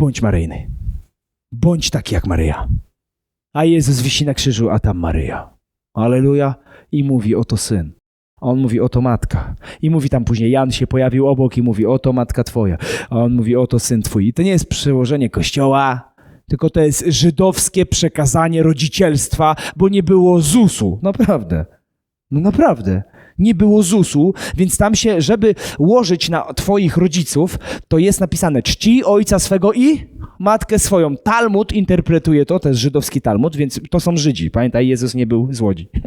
Bądź Maryjny. Bądź taki jak Maryja. A Jezus wisi na krzyżu, a tam Maryja. Aleluja. I mówi, oto syn. A on mówi, oto matka. I mówi tam później, Jan się pojawił obok i mówi, oto matka twoja. A on mówi, oto syn twój. I to nie jest przełożenie kościoła, tylko to jest żydowskie przekazanie rodzicielstwa, bo nie było ZUS-u. Naprawdę. No naprawdę. Nie było ZUS-u, więc tam się, żeby łożyć na twoich rodziców, to jest napisane czci ojca swego i matkę swoją. Talmud interpretuje to, to jest żydowski Talmud, więc to są Żydzi. Pamiętaj, Jezus nie był z Łodzi.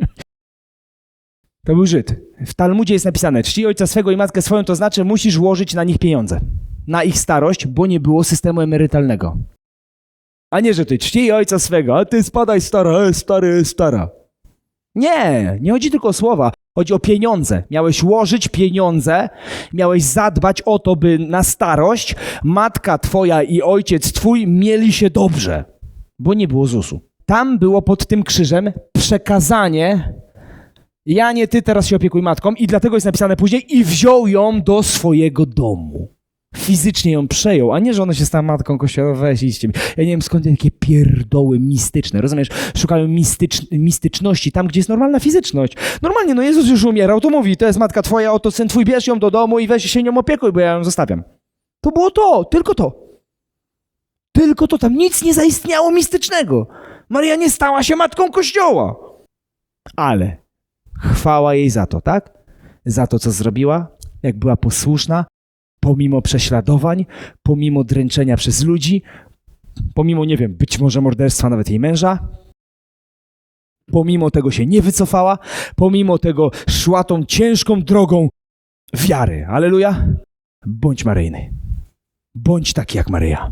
To był Żyd. W Talmudzie jest napisane czci ojca swego i matkę swoją, to znaczy musisz łożyć na nich pieniądze. Na ich starość, bo nie było systemu emerytalnego. A nie, że ty czci ojca swego, a ty spadaj stara, e, stary, e, stara. Nie, nie chodzi tylko o słowa, chodzi o pieniądze. Miałeś łożyć pieniądze, miałeś zadbać o to, by na starość matka twoja i ojciec twój mieli się dobrze, bo nie było ZUS-u. Tam było pod tym krzyżem przekazanie ja nie ty teraz się opiekuj matką i dlatego jest napisane później i wziął ją do swojego domu. Fizycznie ją przejął, a nie, że ona się stała matką kościoła, weź idźcie. Ja nie wiem skąd takie pierdoły mistyczne, rozumiesz? Szukają mistycz, mistyczności tam, gdzie jest normalna fizyczność. Normalnie, no Jezus już umierał, to mówi, to jest matka twoja, oto syn twój, bierz ją do domu i weź się nią opiekuj, bo ja ją zostawiam. To było to, tylko to. Tylko to, tam nic nie zaistniało mistycznego. Maria nie stała się matką kościoła. Ale chwała jej za to, tak? Za to, co zrobiła, jak była posłuszna, pomimo prześladowań, pomimo dręczenia przez ludzi, pomimo, nie wiem, być może morderstwa nawet jej męża, pomimo tego się nie wycofała, pomimo tego szła tą ciężką drogą wiary. Aleluja! Bądź Maryjny. Bądź taki jak Maryja.